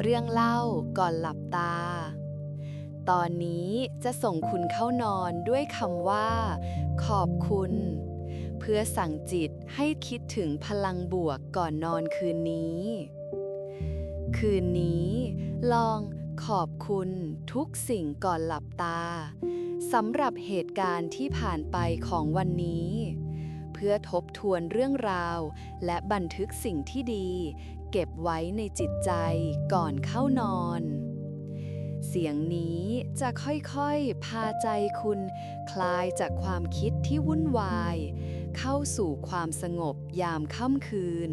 เรื่องเล่าก่อนหลับตา ตอนนี้จะส่งคุณเข้านอนด้วยคำว่า ขอบคุณ เพื่อสั่งจิตให้คิดถึงพลังบวกก่อนนอนคืนนี้ คืนนี้ ลองขอบคุณทุกสิ่งก่อนหลับตาสำหรับเหตุการณ์ที่ผ่านไปของวันนี้ เพื่อทบทวนเรื่องราว และบันทึกสิ่งที่ดี เก็บไว้ในจิตใจก่อนเข้านอน เสียงนี้จะค่อยๆ พาใจคุณคลายจากความคิดที่วุ่นวาย เข้าสู่ความสงบยามค่ำคืน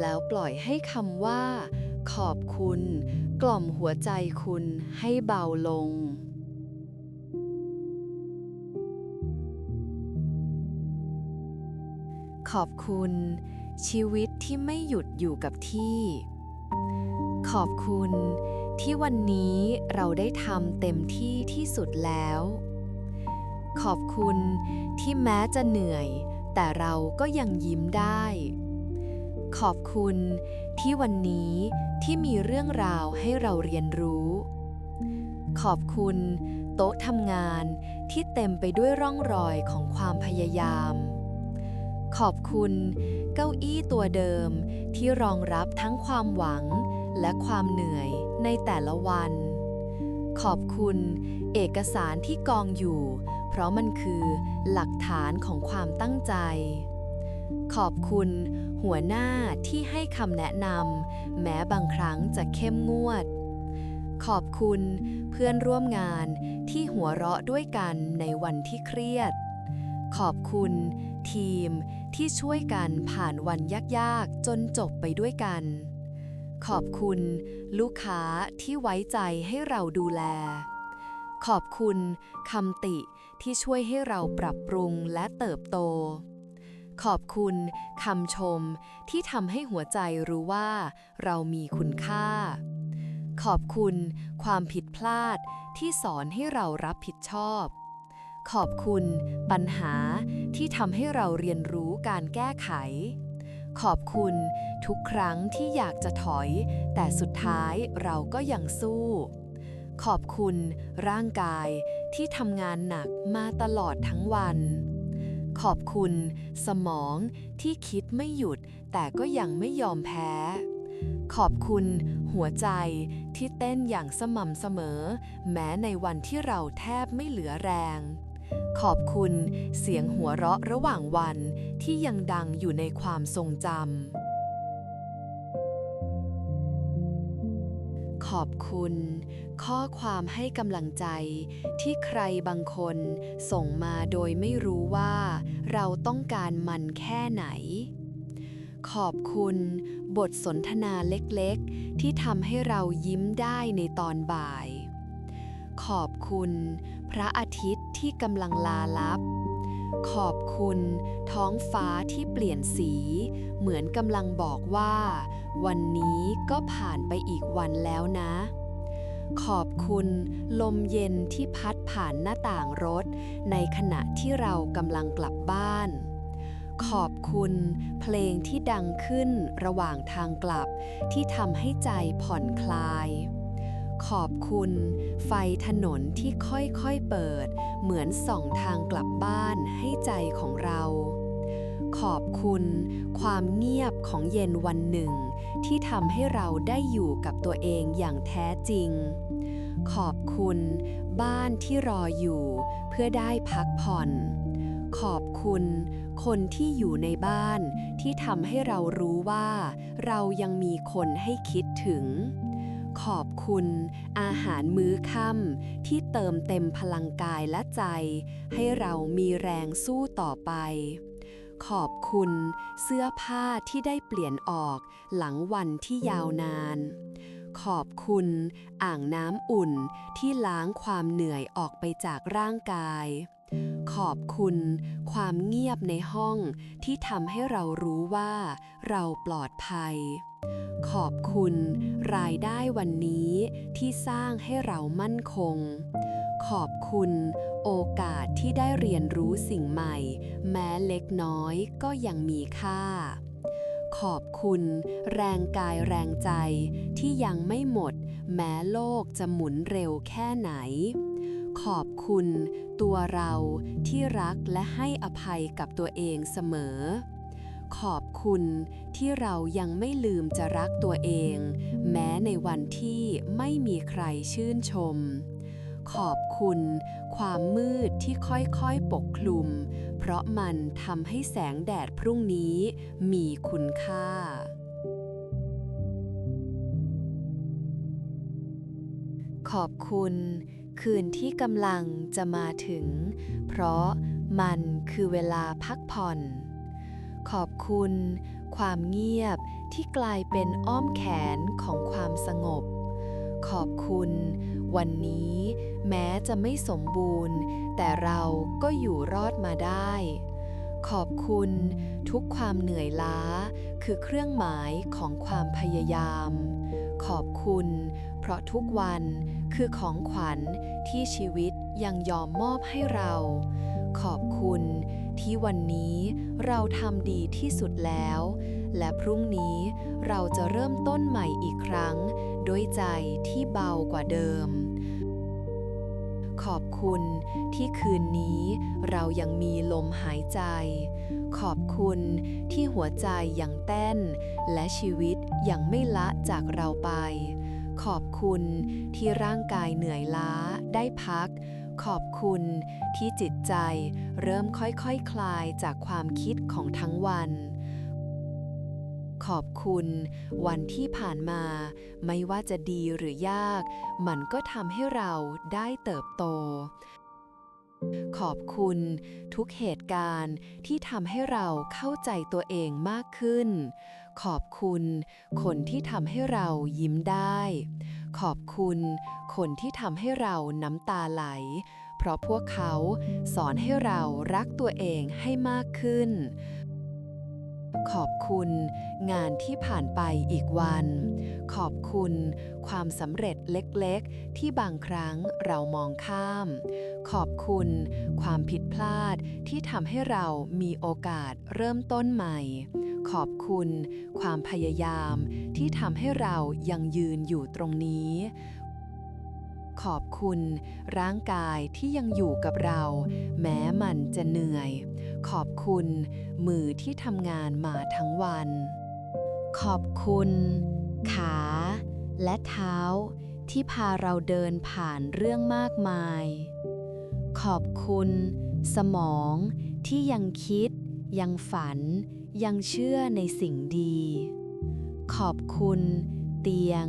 แล้วปล่อยให้คำว่า ขอบคุณ กล่อมหัวใจคุณให้เบาลงขอบคุณ ชีวิตที่ไม่หยุดอยู่กับที่ ขอบคุณที่วันนี้เราได้ทำเต็มที่ที่สุดแล้ว ขอบคุณที่แม้จะเหนื่อย แต่เราก็ยังยิ้มได้ ขอบคุณที่วันนี้ที่มีเรื่องราวให้เราเรียนรู้ ขอบคุณโต๊ะทำงานที่เต็มไปด้วยร่องรอยของความพยายาม ขอบคุณ เก้าอี้ตัวเดิม ที่รองรับทั้งความหวังและความเหนื่อยในแต่ละวัน ขอบคุณ เอกสารที่กองอยู่ เพราะมันคือหลักฐานของความตั้งใจ ขอบคุณ หัวหน้าที่ให้คำแนะนำแม้บางครั้งจะเข้มงวด ขอบคุณเพื่อนร่วมงานที่หัวเราะด้วยกันในวันที่เครียดขอบคุณ ทีม ที่ช่วยกันผ่านวันยากๆ จนจบไปด้วยกัน ขอบคุณลูกค้าที่ไว้ใจให้เราดูแล ขอบคุณคำติที่ช่วยให้เราปรับปรุงและเติบโต ขอบคุณคำชมที่ทำให้หัวใจรู้ว่าเรามีคุณค่า ขอบคุณความผิดพลาดที่สอนให้เรารับผิดชอบ ขอบคุณ ปัญหาที่ทำให้เราเรียนรู้การแก้ไข ขอบคุณทุกครั้งที่อยากจะถอย แต่สุดท้ายเราก็ยังสู้ ขอบคุณร่างกายที่ทำงานหนักมาตลอดทั้งวัน ขอบคุณสมองที่คิดไม่หยุดแต่ก็ยังไม่ยอมแพ้ ขอบคุณหัวใจที่เต้นอย่างสม่ำเสมอ แม้ในวันที่เราแทบไม่เหลือแรง ขอบคุณเสียงหัวเราะระหว่างวันที่ยังดังอยู่ในความทรงจำ ขอบคุณ ข้อความให้กำลังใจที่ใครบางคนส่งมาโดยไม่รู้ว่าเราต้องการมันแค่ไหน ขอบคุณ บทสนทนาเล็กๆ ที่ทำให้เรายิ้มได้ในตอนบ่ายขอบคุณ พระอา ทิตย์ที่กำลังลาลับ ขอบคุณ ท้องฟ้าที่เปลี่ยนสี เหมือนกำลังบอกว่า วันนี้ก็ผ่านไปอีกวันแล้วนะ ขอบคุณ ลมเย็นที่พัดผ่านหน้าต่างรถ ในขณะที่เรากำลังกลับบ้านขอบคุณ เพลงที่ดังขึ้นระหว่างทางกลับ ที่ทำให้ใจผ่อนคลาย ขอบคุณ ไฟถนนที่ค่อยๆเปิด เหมือนส่องทางกลับบ้านให้ใจของเรา ขอบคุณ ความเงียบของเย็นวันหนึ่ง ที่ทำให้เราได้อยู่กับตัวเองอย่างแท้จริง ขอบคุณ บ้านที่รออยู่ เพื่อได้พักผ่อนขอบคุณ คนที่อยู่ในบ้านที่ทำให้เรารู้ว่า เรายังมีคนให้คิดถึง ขอบคุณ อาหารมื้อค่ำที่เติมเต็มพลังกายและใจ ให้เรามีแรงสู้ต่อไป ขอบคุณ เสื้อผ้าที่ได้เปลี่ยนออกหลังวันที่ยาวนาน ขอบคุณ อ่างน้ำอุ่นที่ล้างความเหนื่อยออกไปจากร่างกาย ขอบคุณ ความเงียบในห้องที่ทำให้เรารู้ว่า เราปลอดภัย ขอบคุณรายได้วันนี้ที่สร้างให้เรามั่นคง ขอบคุณโอกาสที่ได้เรียนรู้สิ่งใหม่ แม้เล็กน้อยก็ยังมีค่า ขอบคุณแรงกายแรงใจที่ยังไม่หมด แม้โลกจะหมุนเร็วแค่ไหน ขอบคุณตัวเราที่รักและให้อภัยกับตัวเองเสมอ ขอบคุณที่เรายังไม่ลืมจะรักตัวเอง แม้ในวันที่ไม่มีใครชื่นชม ขอบคุณ ความมืดที่ค่อยๆปกคลุม เพราะมันทำให้แสงแดดพรุ่งนี้มีคุณค่า ขอบคุณ คืนที่กำลังจะมาถึง เพราะมันคือเวลาพักผ่อน ขอบคุณ ความเงียบที่กลายเป็นอ้อมแขนของความสงบ ขอบคุณ วันนี้แม้จะไม่สมบูรณ์ แต่เราก็อยู่รอดมาได้ ขอบคุณ ทุกความเหนื่อยล้า คือเครื่องหมายของความพยายาม ขอบคุณ เพราะทุกวันคือของขวัญที่ชีวิตยังยอมมอบให้เรา ขอบคุณ ที่วันนี้เราทำดีที่สุดแล้ว และพรุ่งนี้เราจะเริ่มต้นใหม่อีกครั้ง ด้วยใจที่เบากว่าเดิม ขอบคุณที่คืนนี้เรายังมีลมหายใจ ขอบคุณที่หัวใจยังเต้น และชีวิตยังไม่ละจากเราไปขอบคุณที่ร่างกายเหนื่อยล้าได้พัก ขอบคุณที่จิตใจเริ่มค่อยๆคคลายจากความคิดของทั้งวัน ขอบคุณวันที่ผ่านมา ไม่ว่าจะดีหรือยาก มันก็ทำให้เราได้เติบโต ขอบคุณทุกเหตุการณ์ที่ทำให้เราเข้าใจตัวเองมากขึ้น ขอบคุณ คนที่ทำให้เรายิ้มได้ ขอบคุณ คนที่ทำให้เราน้ำตาไหล เพราะพวกเขาสอนให้เรารักตัวเองให้มากขึ้น ขอบคุณ งานที่ผ่านไปอีกวัน ขอบคุณ ความสำเร็จเล็กๆ ที่บางครั้งเรามองข้าม ขอบคุณ ความผิดพลาดที่ทำให้เรามีโอกาสเริ่มต้นใหม่ ขอบคุณ ความพยายามที่ทำให้เรายังยืนอยู่ตรงนี้ขอบคุณ ร่างกายที่ยังอยู่กับเรา แม้มันจะเหนื่อย ขอบคุณ มือที่ทำงานมาทั้งวัน ขอบคุณ ขาและเท้าที่พาเราเดินผ่านเรื่องมากมาย ขอบคุณ สมองที่ยังคิด ยังฝัน ยังเชื่อในสิ่งดี ขอบคุณ เตียง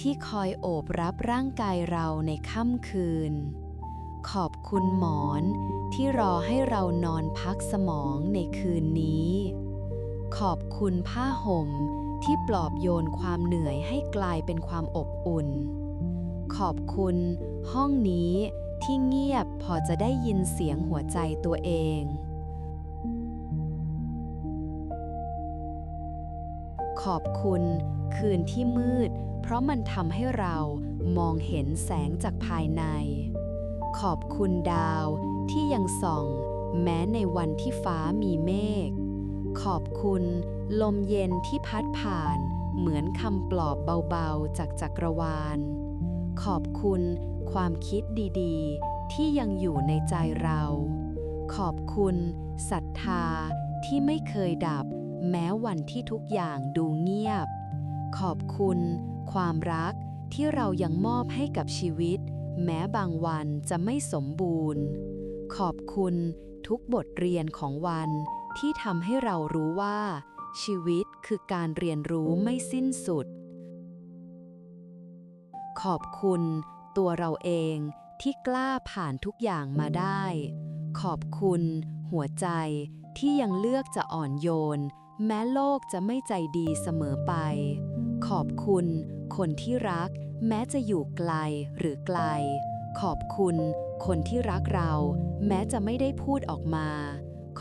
ที่คอยโอบรับร่างกายเราในค่ำคืน ขอบคุณหมอนที่รอให้เรานอนพักสมองในคืนนี้ ขอบคุณผ้าห่ม ที่ปลอบโยนความเหนื่อยให้กลายเป็นความอบอุ่น ขอบคุณ ห้องนี้ที่เงียบพอจะได้ยินเสียงหัวใจตัวเอง ขอบคุณคืนที่มืด เพราะมันทำให้เรามองเห็นแสงจากภายใน ขอบคุณดาวที่ยังส่อง แม้ในวันที่ฟ้ามีเมฆ ขอบคุณ ลมเย็นที่พัดผ่าน เหมือนคำปลอบเบาๆ จากจักรวาล ขอบคุณ ความคิดดีๆ ที่ยังอยู่ในใจเรา ขอบคุณศรัทธาที่ไม่เคยดับ แม้วันที่ทุกอย่างดูเงียบ ขอบคุณ ความรักที่เรายังมอบให้กับชีวิต แม้บางวันจะไม่สมบูรณ์ ขอบคุณทุกบทเรียนของวัน ที่ทำให้เรารู้ว่า ชีวิตคือการเรียนรู้ไม่สิ้นสุด ขอบคุณตัวเราเองที่กล้าผ่านทุกอย่างมาได้ ขอบคุณหัวใจที่ยังเลือกจะอ่อนโยน แม้โลกจะไม่ใจดีเสมอไป ขอบคุณคนที่รัก แม้จะอยู่ไกลหรือไกล ขอบคุณคนที่รักเรา แม้จะไม่ได้พูดออกมา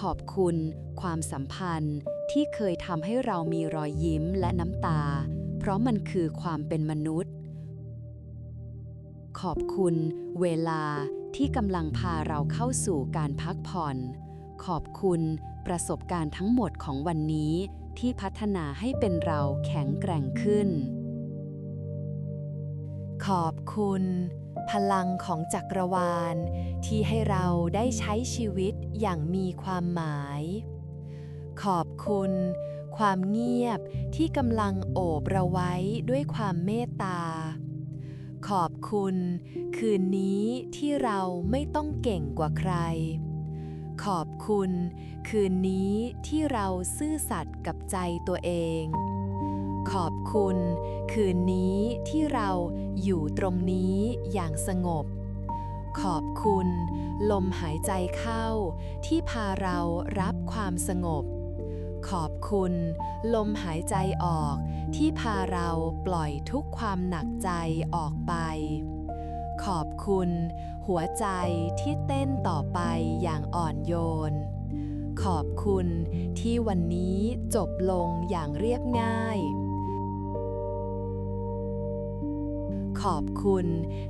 ขอบคุณ ความสัมพันธ์ที่เคยทำให้เรามีรอยยิ้มและน้ำตา เพราะมันคือความเป็นมนุษย์ ขอบคุณ เวลาที่กำลังพาเราเข้าสู่การพักผ่อน ขอบคุณประสบการณ์ทั้งหมดของวันนี้ที่พัฒนาให้เป็นเราแข็งแกร่งขึ้น ขอบคุณ พลังของจักรวาล ที่ให้เราได้ใช้ชีวิตอย่างมีความหมาย ขอบคุณ ความเงียบที่กำลังโอบเราไว้ด้วยความเมตตา ขอบคุณ คืนนี้ที่เราไม่ต้องเก่งกว่าใคร ขอบคุณ คืนนี้ที่เราซื่อสัตย์กับใจตัวเอง ขอบคุณ คืนนี้ที่เราอยู่ตรงนี้อย่างสงบ ขอบคุณ ลมหายใจเข้า ที่พาเรารับความสงบ ขอบคุณ ลมหายใจออก ที่พาเราปล่อยทุกความหนักใจออกไป ขอบคุณ หัวใจที่เต้นต่อไปอย่างอ่อนโยนขอบคุณที่วันนี้จบลงอย่างเรียบง่าย อบคุณ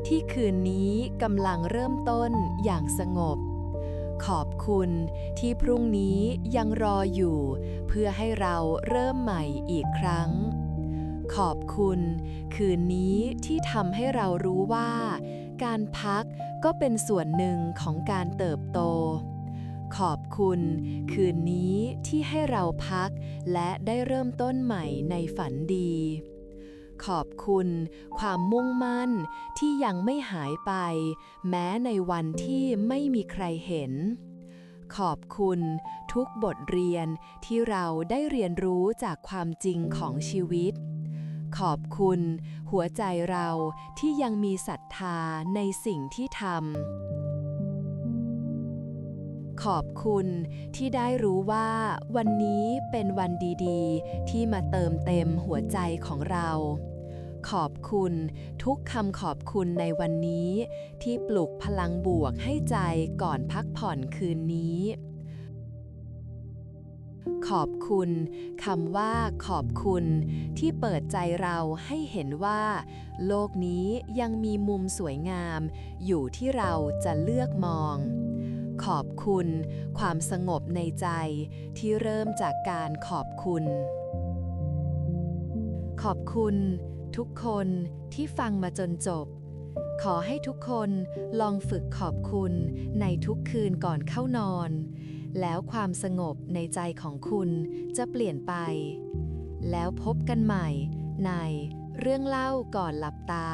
ที่คืนนี้กำลังเริ่มต้นอย่างสงบ ขอบคุณที่พรุ่งนี้ยังรออยู่ เพื่อให้เราเริ่มใหม่อีกครั้ง ขอบคุณ คืนนี้ที่ทำให้เรารู้ว่า การพักก็เป็นส่วนหนึ่งของการเติบโตขอบคุณ คืนนี้ที่ให้เราพัก และได้เริ่มต้นใหม่ในฝันดี ขอบคุณ ความมุ่งมั่นที่ยังไม่หายไป แม้ในวันที่ไม่มีใครเห็น ขอบคุณทุกบทเรียนที่เราได้เรียนรู้จากความจริงของชีวิต ขอบคุณ หัวใจเราที่ยังมีศรัทธาในสิ่งที่ทำ ขอบคุณที่ได้รู้ว่าวันนี้เป็นวันดีๆ ที่มาเติมเต็มหัวใจของเรา ขอบคุณทุกคำขอบคุณในวันนี้ ที่ปลุกพลังบวกให้ใจก่อนพักผ่อนคืนนี้ ขอบคุณคำว่าขอบคุณที่เปิดใจเราให้เห็นว่า โลกนี้ยังมีมุมสวยงาม อยู่ที่เราจะเลือกมอง ขอบคุณ ความสงบในใจที่เริ่มจากการขอบคุณ ขอบคุณ ทุกคนที่ฟังมาจนจบ ขอให้ทุกคนลองฝึกขอบคุณในทุกคืนก่อนเข้านอน แล้วความสงบในใจของคุณจะเปลี่ยนไป แล้วพบกันใหม่ในเรื่องเล่าก่อนหลับตา